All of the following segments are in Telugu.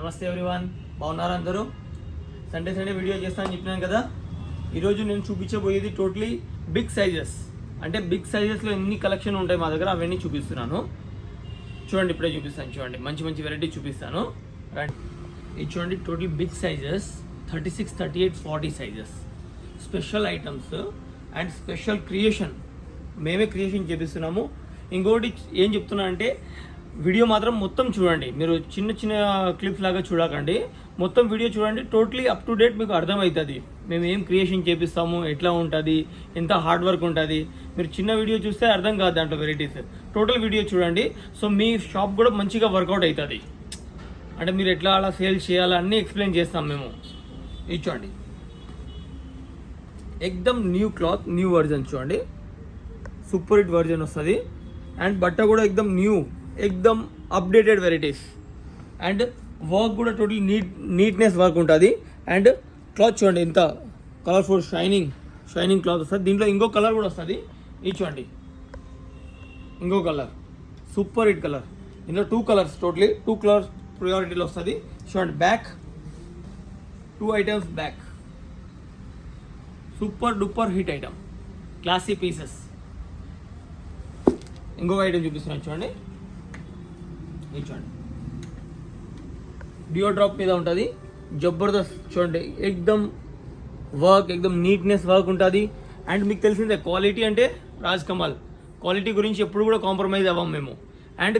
నమస్తే ఎవ్రీవన్ బాగున్నారా అందరూ? సండే సండే వీడియో చేస్తానని చెప్పినాను కదా. ఈరోజు నేను చూపించబోయేది టోటలీ బిగ్ సైజెస్ అంటే బిగ్ సైజెస్లో ఎన్ని కలెక్షన్ ఉంటాయి మా దగ్గర అవన్నీ చూపిస్తున్నాను. చూడండి ఇప్పుడే చూపిస్తాను చూడండి. మంచి మంచి వెరైటీ చూపిస్తాను. ఇది చూడండి total big sizes thirty six thirty eight forty sizes special items and special creation మేమే క్రియేషన్ చేపిస్తున్నాము. ఇంకోటి ఏం చెప్తున్నా అంటే వీడియో మాత్రం మొత్తం చూడండి. మీరు చిన్న చిన్న క్లిప్స్ లాగా చూడకండి. మొత్తం వీడియో చూడండి. టోటలీ అప్ టు డేట్ మీకు అర్థమవుతుంది. మేము ఏం క్రియేషన్ చేపిస్తాము? ఎట్లా ఉంటుంది? ఎంత హార్డ్ వర్క్ ఉంటుంది? మీరు చిన్న వీడియో చూస్తే అర్థం కాదు దాంట్లో వెరైటీస్ టోటల్ వీడియో చూడండి. సో మీ షాప్ కూడా మంచిగా వర్కౌట్ అవుతుంది. అంటే మీరు ఎట్లా అలా సేల్ చేయాలా అన్నీ ఎక్స్ప్లెయిన్ చేస్తాం మేము. ఇది చూడండి. ఎక్దమ్ న్యూ క్లాత్ న్యూ వర్జన్ చూడండి. సూపర్ హిట్ వర్జన్ వస్తుంది. అండ్ బట్ట కూడా ఎక్దమ్ న్యూ ఎక్దమ్ అప్డేటెడ్ వెరైటీస్ అండ్ వర్క్ కూడా టోటల్ నీట్ నీట్నెస్ వర్క్ ఉంటుంది. అండ్ క్లాత్ చూడండి ఎంత కలర్ఫుల్ షైనింగ్ షైనింగ్ క్లాత్ వస్తుంది. దీంట్లో ఇంకో కలర్ కూడా వస్తుంది. ఇది చూడండి. ఇంకో కలర్ సూపర్ హిట్ కలర్ ఇందులో two colours totally two colours ప్రియారిటీలో వస్తుంది. చూడండి back two items back super duper hit item classy pieces ఇంకొక ఐటమ్ చూపిస్తున్నాను చూడండి. ఇది చూడండి డియో డ్రాప్ మీద ఉంటుంది. జబర్దస్త్ చూడండి ఎక్దమ్ వర్క్ ఎక్దమ్ నీట్నెస్ వర్క్ ఉంటుంది. అండ్ మీకు తెలిసిందే క్వాలిటీ అంటే రాజ్ కమల్. క్వాలిటీ గురించి ఎప్పుడు కూడా కాంప్రమైజ్ అవ్వం మేము. అండ్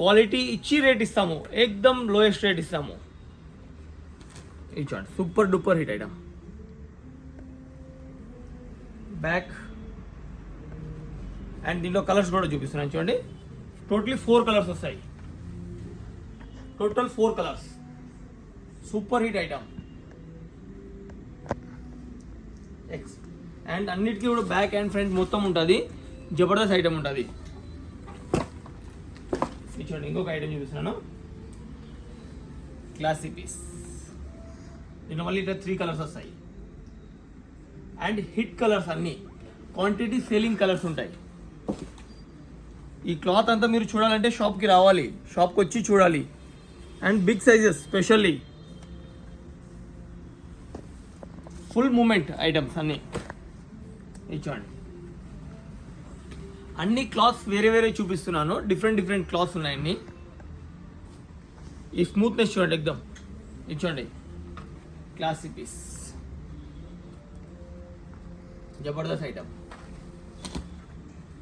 క్వాలిటీ ఇచ్చి రేట్ ఇస్తాము. ఎక్దమ్ లోయెస్ట్ రేట్ ఇస్తాము. ఇది చూడండి super duper hit item back and దీంట్లో కలర్స్ కూడా చూపిస్తున్నాను చూడండి. టోటలీ ఫోర్ కలర్స్ వస్తాయి. Total four colours super hit item X and అన్నిటికీ కూడా బ్యాక్ అండ్ ఫ్రంట్ మొత్తం ఉంటుంది. జబర్దస్త్ ఐటమ్ ఉంటుంది. చూడండి ఇంకొక ఐటమ్ చూపిస్తున్నాను. క్లాసీ పీస్ దీని మళ్ళీ ఇట్లా త్రీ కలర్స్ వస్తాయి. అండ్ హిట్ కలర్స్ అన్నీ. క్వాంటిటీ సేలింగ్ కలర్స్ ఉంటాయి. ఈ క్లాత్ అంతా మీరు చూడాలంటే షాప్కి రావాలి. షాప్కి వచ్చి చూడాలి. And big sizes specially. Full movement items అన్నీ. ఇది చూడండి. అన్ని క్లాత్స్ వేరే వేరే చూపిస్తున్నాను. డిఫరెంట్ డిఫరెంట్ క్లాత్స్ ఉన్నాయి అన్నీ. ఈ స్మూత్నెస్ చూడండి ఎక్దమ్ ఇది చూడండి. Classic piece. జబర్దస్త్ ఐటమ్.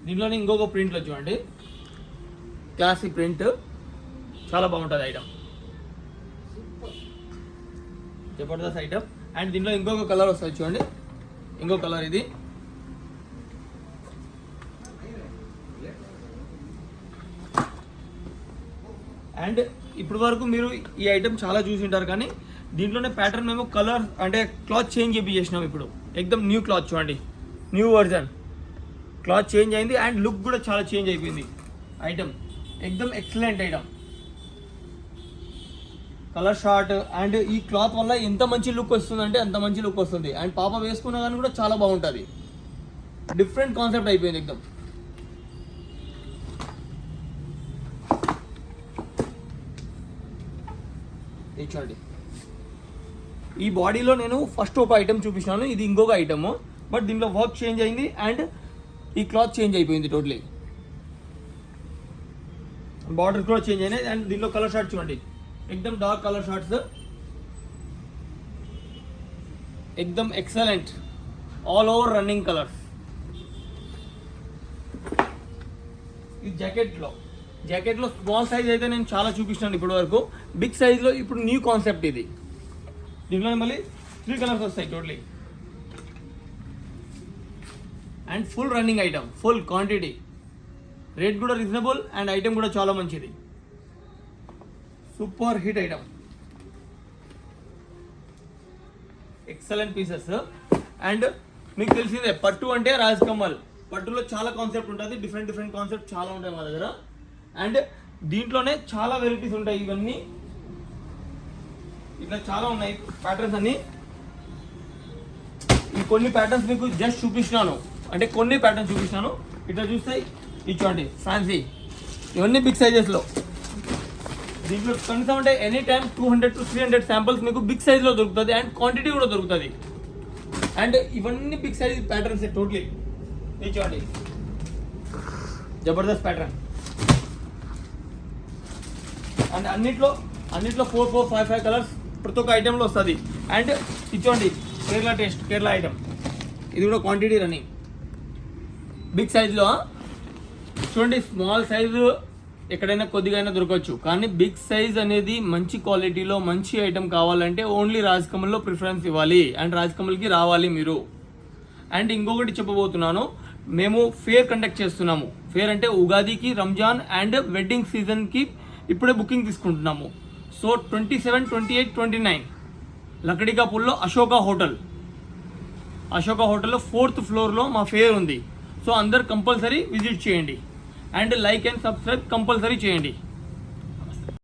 దీంట్లోనే ఇంకొక ప్రింట్లో చూడండి. Classic print. చాలా బాగుంటుంది ఐటమ్. జబర్దస్త్ ఐటమ్ అండ్ దీంట్లో ఇంకొక కలర్ వస్తుంది చూడండి. ఇంకో కలర్ ఇది. అండ్ ఇప్పటి వరకు మీరు ఈ ఐటమ్ చాలా చూసి ఉంటారు కానీ దీంట్లోనే ప్యాటర్న్ మేము కలర్ అంటే క్లాత్ చేంజ్ చెప్పి చేసినాం ఇప్పుడు. ఎక్దమ్ న్యూ క్లాత్ చూడండి. న్యూ వర్జన్ క్లాత్ చేంజ్ అయింది అండ్ లుక్ కూడా చాలా చేంజ్ అయిపోయింది. Item ఎక్దమ్ excellent item colour short and ఈ క్లాత్ వల్ల ఎంత మంచి లుక్ వస్తుందంటే అంత మంచి లుక్ వస్తుంది. అండ్ పాప వేసుకున్నా కానీ కూడా చాలా బాగుంటుంది. డిఫరెంట్ కాన్సెప్ట్ అయిపోయింది ఎక్దమ్ చూడండి. ఈ బాడీలో నేను ఫస్ట్ ఒక ఐటమ్ చూపించాను ఇది ఇంకొక ఐటమ్ బట్ దీంట్లో వర్క్ చేంజ్ అయింది అండ్ ఈ క్లాత్ చేంజ్ అయిపోయింది టోటలీ బార్డర్ కూడా చేంజ్ అయినాయి. అండ్ దీనిలో కలర్ షార్ట్ చూడండి. ఎక్దమ్ dark colour shorts ఎక్దమ్ excellent all over running colours ఈ జాకెట్లో జాకెట్లో స్మాల్ సైజ్ అయితే నేను చాలా చూపించాను ఇప్పటి వరకు బిగ్ సైజ్లో ఇప్పుడు న్యూ కాన్సెప్ట్ ఇది. దీంట్లో మళ్ళీ త్రీ కలర్స్ వస్తాయి totally and full running item full quantity rate కూడా రీజనబుల్ అండ్ ఐటమ్ కూడా చాలా మంచిది. Super hit item. Excellent pieces and మీకు తెలిసిందే పట్టు అంటే రాజకమ్మల్ పట్టులో చాలా కాన్సెప్ట్ ఉంటుంది డిఫరెంట్ డిఫరెంట్ కాన్సెప్ట్ చాలా ఉంటాయి మా దగ్గర. అండ్ దీంట్లోనే చాలా వెరైటీస్ ఉంటాయి ఇవన్నీ. ఇట్లా చాలా ఉన్నాయి ప్యాటర్న్స్ అన్ని. ఈ కొన్ని ప్యాటర్న్స్ మీకు జస్ట్ చూపిస్తున్నాను. అంటే కొన్ని ప్యాటర్న్స్ చూపిస్తున్నాను. ఇట్లా చూస్తే ఇచ్చోండి ఫ్యాన్సీ ఇవన్నీ బిగ్ సైజెస్లో దీంట్లో కనీసం అంటే any time two hundred to three hundred samples మీకు బిగ్ సైజ్లో దొరుకుతుంది అండ్ క్వాంటిటీ కూడా దొరుకుతుంది. అండ్ ఇవన్నీ బిగ్ సైజ్ ప్యాటర్న్స్ టోటలీ ఇది చూడండి. జబర్దస్త్ ప్యాటర్న్ అండ్ అన్నిట్లో అన్నిట్లో four four five five colours ప్రతి ఒక్క ఐటెంలో వస్తుంది. అండ్ ఇచ్చోండి కేరళ టేస్ట్ కేరళ ఐటెం ఇది కూడా క్వాంటిటీ రన్నింగ్ బిగ్ సైజ్లో చూడండి స్మాల్ సైజు ఎక్కడైనా కొద్దిగా అయినా దొరకవచ్చు. కానీ బిగ్ సైజ్ అనేది మంచి క్వాలిటీలో మంచి ఐటెం కావాలంటే ఓన్లీ రాజకమల్లో ప్రిఫరెన్స్ ఇవ్వాలి. అండ్ రాజకమల్కి రావాలి మీరు. అండ్ ఇంకొకటి చెప్పబోతున్నాను. మేము ఫేర్ కండక్ట్ చేస్తున్నాము. ఫేర్ అంటే ఉగాదికి రంజాన్ అండ్ వెడ్డింగ్ సీజన్కి ఇప్పుడే బుకింగ్ తీసుకుంటున్నాము. So twenty seven twenty eight twenty nine. లకడికాపూర్లో Ashoka hotel. Ashoka హోటల్లో ఫోర్త్ ఫ్లోర్లో మా ఫేర్ ఉంది. సో అందరు కంపల్సరీ విజిట్ చేయండి. And like and subscribe compulsory చేయండి.